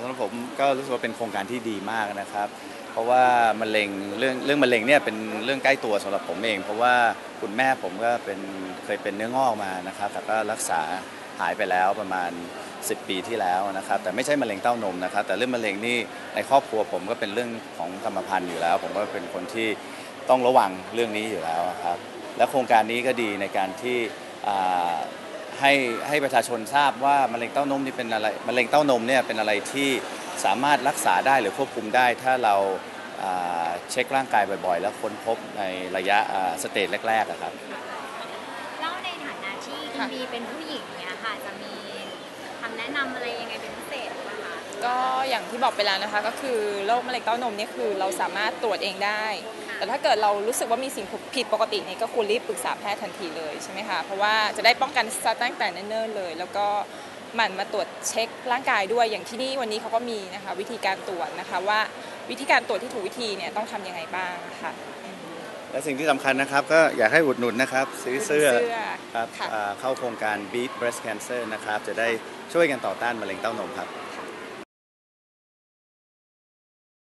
สำหรับผมก็รู้สึกว่าเป็นโครงการที่ดีมากนะครับ เพราะว่ามะเร็งเรื่องเรื่องมะเร็งเนี่ยเป็นเรื่องใกล้ตัวสำหรับผมเอง เพราะว่าคุณแม่ผมก็เป็นเคยเป็นเนื้องอกมานะครับแต่ก็รักษาหายไปแล้วประมาณ 10 ปีที่แล้วนะครับ แต่ไม่ใช่มะเร็งเต้านมนะครับ แต่เรื่องมะเร็งนี่ในครอบครัวผมก็เป็นเรื่องของกรรมพันธุ์อยู่แล้ว ผมก็เป็นคนที่ต้องระวังเรื่องนี้อยู่แล้วครับ และโครงการนี้ก็ดีในการที่ ให้ให้ประชาชนทราบว่ามะเร็งเต้านมนี่เป็นอะไรมะเร็งเต้านมเนี่ยเป็นอะไรที่สามารถรักษาได้หรือควบคุมได้ ถ้าเราอ่าเช็คร่างกายบ่อยๆ แล้วค้นพบในระยะอ่าสเตจแรกๆอะครับแล้วในฐานะที่คุณค่ะบีเป็นผู้หญิงเนี่ยค่ะจะมีคำแนะนำอะไรยังไงเป็นพิเศษบ้างคะก็อย่างที่บอกไปแล้วนะคะก็คือโรคมะเร็งเต้านมเนี่ยคือเราสามารถตรวจเองได้ แต่ถ้าเกิดเรารู้สึกว่ามีสิ่งผิดปกติเนี่ยก็ควรรีบปรึกษาแพทย์ทันทีเลยใช่ไหมคะเพราะว่าจะได้ป้องกันตั้งแต่เนิ่นๆเลย แล้วก็หมั่นมาตรวจเช็คร่างกายด้วยอย่างที่นี่วันนี้เขาก็มีนะคะวิธีการตรวจนะคะว่าวิธีการตรวจที่ถูกวิธีเนี่ยต้องทำยังไงบ้างค่ะและสิ่งที่สำคัญนะครับก็อยากให้อุดหนุนนะครับ ซื้อเสื้อเสื้อครับค่ะอ่าเข้าโครงการ Beat Breast Cancer นะครับจะได้ช่วยกันต่อต้านมะเร็งเต้านมครับค่ะ